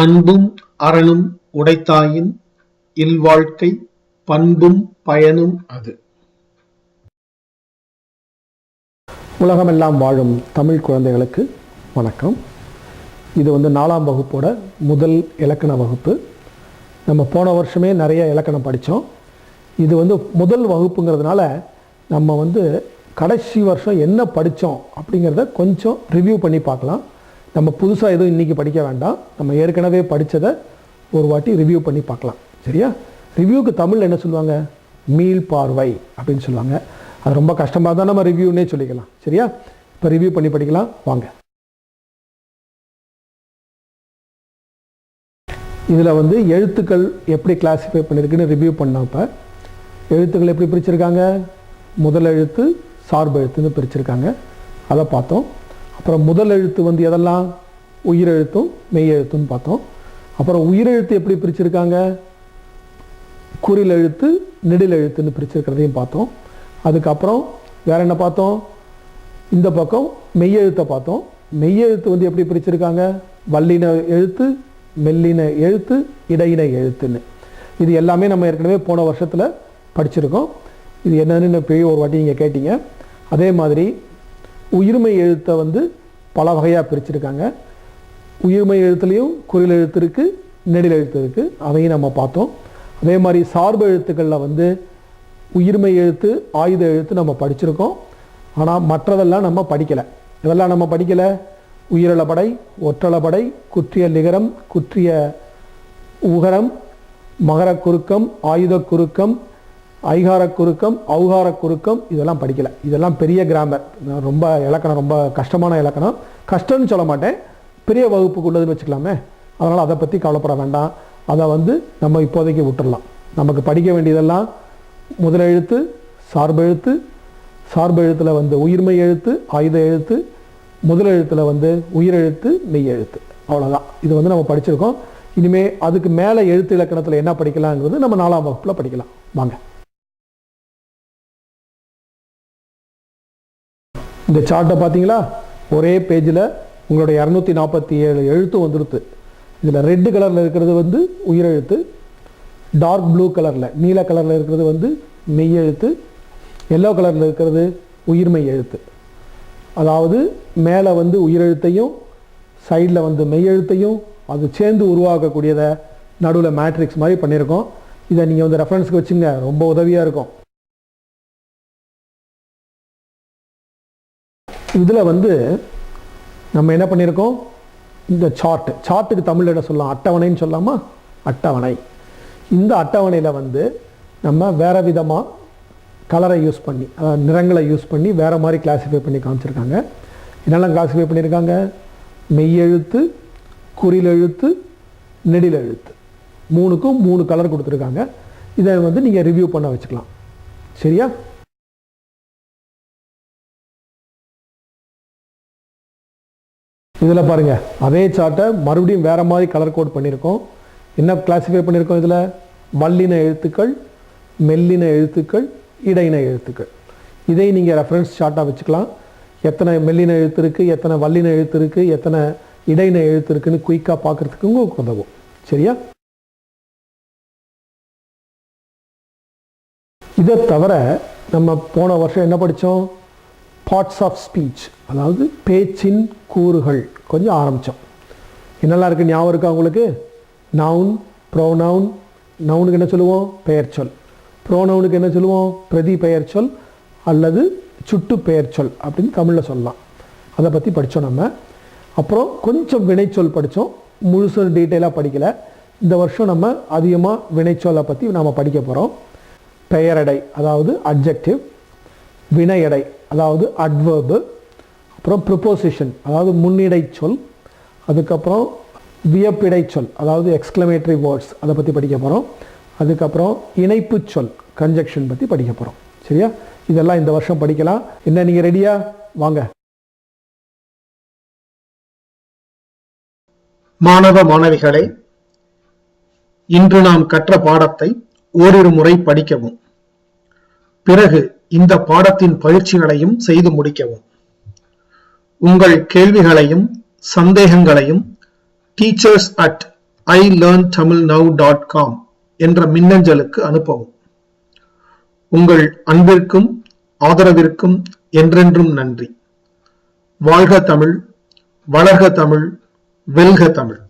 அன்பும் அறனும் உடைத்தாயின் இல்வாழ்க்கை பண்பும் பயனும் அது. உலகமெல்லாம் வாழும் தமிழ் குழந்தைகளுக்கு வணக்கம். இது வந்து நாலாம் வகுப்போட முதல் இலக்கண வகுப்பு. நம்ம போன வருஷமே நிறைய இலக்கணம் படித்தோம். இது வந்து முதல் வகுப்புங்கிறதுனால நம்ம வந்து கடைசி வருஷம் என்ன படித்தோம் அப்படிங்கிறத கொஞ்சம் ரிவ்யூ பண்ணி பார்க்கலாம். நம்ம புதுசாக எதுவும் இன்றைக்கி படிக்க வேண்டாம். நம்ம ஏற்கனவே படித்ததை ஒரு வாட்டி ரிவ்யூ பண்ணி பார்க்கலாம். சரியா? ரிவ்யூக்கு தமிழில் என்ன சொல்லுவாங்க? மீள் பார்வை அப்படின்னு சொல்லுவாங்க. அது ரொம்ப கஷ்டமாக தான் நம்ம ரிவ்யூன்னே சொல்லிக்கலாம். சரியா? இப்போ ரிவ்யூ பண்ணி படிக்கலாம். வாங்க. இதில் வந்து எழுத்துக்கள் எப்படி கிளாஸிஃபை பண்ணியிருக்குன்னு ரிவ்யூ பண்ணப்போ எழுத்துக்கள் எப்படி பிரிச்சிருக்காங்க? முதல் எழுத்து சார்பு எழுத்துன்னு பிரிச்சிருக்காங்க. அதை பார்த்தோம். அப்புறம் முதல் எழுத்து வந்து எதெல்லாம்? உயிரெழுத்தும் மெய் எழுத்துன்னு பார்த்தோம். அப்புறம் உயிரெழுத்து எப்படி பிரிச்சிருக்காங்க? குறில் எழுத்து நெடில் எழுத்துன்னு பிரிச்சிருக்கிறதையும் பார்த்தோம். அதுக்கப்புறம் வேற என்ன பார்த்தோம்? இந்த பக்கம் மெய்யெழுத்தை பார்த்தோம். மெய்யெழுத்து வந்து எப்படி பிரிச்சிருக்காங்க? வல்லின எழுத்து மெல்லின எழுத்து இடையின எழுத்துன்னு. இது எல்லாமே நம்ம ஏற்கனவே போன வருஷத்தில் படிச்சிருக்கோம். இது என்னன்னு போய் ஒரு வாட்டி நீங்கள் கேட்டீங்க. அதே மாதிரி உயிர்மை எழுத்தை வந்து பல வகையாக பிரிச்சிருக்காங்க. உயிர்மை எழுத்துலேயும் குரல் எழுத்து இருக்குது நெடில் எழுத்து இருக்குது அதையும் நம்ம பார்த்தோம். அதே மாதிரி சார்பு எழுத்துக்களில் வந்து உயிர்மை எழுத்து ஆயுத எழுத்து நம்ம படிச்சிருக்கோம். ஆனால் மற்றதெல்லாம் நம்ம படிக்கலை. இதெல்லாம் நம்ம படிக்கலை. உயிரளபடை ஒற்றளபடை குற்றிய நிகரம் குற்றிய உகரம் மகர குறுக்கம் ஆயுத குறுக்கம் ஐகார குறுக்கம் ஔகார குறுக்கம் இதெல்லாம் படிக்கலை. இதெல்லாம் பெரிய கிராமர் ரொம்ப இலக்கணம் ரொம்ப கஷ்டமான இலக்கணம். கஷ்டம்னு சொல்ல மாட்டேன். பெரிய வகுப்புக்கு உள்ளதுன்னு வச்சுக்கலாமே. அதனால் அதை பற்றி கவலைப்பட வேண்டாம். அதை வந்து நம்ம இப்போதைக்கு விட்டுறலாம். நமக்கு படிக்க வேண்டியதெல்லாம் முதல் எழுத்து சார்பு எழுத்து சார்பு எழுத்தில் வந்து உயிர்மை எழுத்து ஆயுத எழுத்து முதல் எழுத்தில் வந்து உயிரெழுத்து மெய் எழுத்து. அவ்வளோதான் இது வந்து நம்ம படிச்சிருக்கோம். இனிமேல் அதுக்கு மேலே எழுத்து இலக்கணத்தில் என்ன படிக்கலாங்கிறது நம்ம நாலாம் வகுப்பில் படிக்கலாம். வாங்க. இந்த சார்ட்டை பார்த்தீங்களா? ஒரே பேஜில் உங்களுடைய இரநூத்தி நாற்பத்தி ஏழு எழுத்து வந்துடுது இதில் ரெட்டு கலரில் இருக்கிறது வந்து உயிரெழுத்து டார்க் ப்ளூ கலரில் நீல கலரில் இருக்கிறது வந்து மெய் எழுத்து எல்லோ கலரில் இருக்கிறது உயிர்மை எழுத்து. அதாவது மேலே வந்து உயிரெழுத்தையும் சைடில் வந்து மெய் எழுத்தையும் அது சேர்ந்து உருவாக்கக்கூடியதை நடுவில் மேட்ரிக்ஸ் மாதிரி பண்ணியிருக்கோம். இதை நீங்கள் வந்து ரெஃபரன்ஸுக்கு வச்சுங்க ரொம்ப உதவியாக இருக்கும். இதில் வந்து நம்ம என்ன பண்ணியிருக்கோம் இந்த சார்ட் சார்ட்டுக்கு தமிழ் என்ன சொல்லலாம்? அட்டவணைன்னு சொல்லாமா? அட்டவணை. இந்த அட்டவணையில் வந்து நம்ம வேறு விதமாக கலரை யூஸ் பண்ணி அதாவது நிறங்களை யூஸ் பண்ணி வேறு மாதிரி கிளாஸிஃபை பண்ணி காமிச்சிருக்காங்க. என்னெல்லாம் கிளாஸிஃபை பண்ணியிருக்காங்க மெய்யெழுத்து குறில் எழுத்து நெடில் எழுத்து மூணுக்கும் மூணு கலர் கொடுத்துருக்காங்க. இதை வந்து நீங்கள் ரிவ்யூ பண்ண வச்சுக்கலாம். சரியா? இதில் பாருங்கள் அதே சார்ட்டை மறுபடியும் வேறு மாதிரி கலர் கோட் பண்ணியிருக்கோம். என்ன கிளாஸிஃபை பண்ணியிருக்கோம் இதில்? வல்லின எழுத்துக்கள் மெல்லின எழுத்துக்கள் இடையின எழுத்துக்கள். இதை நீங்கள் ரெஃபரன்ஸ் சார்ட்டாக வச்சுக்கலாம். எத்தனை மெல்லின எழுத்து இருக்குது எத்தனை வல்லின எழுத்து இருக்குது எத்தனை இடையின எழுத்து இருக்குன்னு குயிக்காக பார்க்குறதுக்கு உங்களுக்கு உதவும். சரியா? இதை தவிர நம்ம போன வருஷம் என்ன படித்தோம்? பார்ட்ஸ் ஆஃப் ஸ்பீச் அதாவது பேச்சின் கூறுகள். கொஞ்சம் ஆரம்பித்தோம் என்னெல்லாம் இருக்குது ஞாபகம் இருக்கா உங்களுக்கு? நவுன் ப்ரோனவுன் நவுனுக்கு என்ன சொல்லுவோம்? பெயர் சொல். ப்ரோனவுனுக்கு என்ன சொல்லுவோம்? பிரதி பெயர் சொல் அல்லது சுட்டு பெயர் சொல் அப்படின்னு தமிழில் சொல்லலாம். அதை பற்றி படித்தோம் நம்ம. அப்புறம் கொஞ்சம் வினைச்சொல் படித்தோம் முழுசு டீட்டெயிலாக படிக்கலை. இந்த வருஷம் நம்ம அதிகமாக வினைச்சொல்லை பற்றி நாம் படிக்க போகிறோம் பெயரடை அதாவது அப்ஜெக்டிவ் வினையடை அதாவது அட்வர்பு அப்புறம் ப்ரிப்போசிஷன் அதாவது முன்னிடை சொல் அதுக்கப்புறம் வியப்பிடை சொல் அதாவது எக்ஸ்க்ளமேட்டரி வேர்ட்ஸ் அதை பற்றி படிக்க போகிறோம் அதுக்கப்புறம் இணைப்பு சொல் கன்ஜெக்ஷன் பற்றி படிக்க போகிறோம் சரியா? இதெல்லாம் இந்த வருஷம் படிக்கலாம். என்ன நீங்கள் ரெடியா வாங்க. மாணவ மாணவிகளை இன்று நாம் கற்ற பாடத்தை ஓரிரு முறை படிக்கவும். பிறகு இந்த பாடத்தின் பயிற்சிகளையும் செய்து முடிக்கவும். உங்கள் கேள்விகளையும் சந்தேகங்களையும் teachers at I learn Tamil now dot com என்ற மின்னஞ்சலுக்கு அனுப்பவும். உங்கள் அன்பிற்கும் ஆதரவிற்கும் என்றென்றும் நன்றி. வாழ்க தமிழ் வளர்க தமிழ் வெல்க தமிழ்.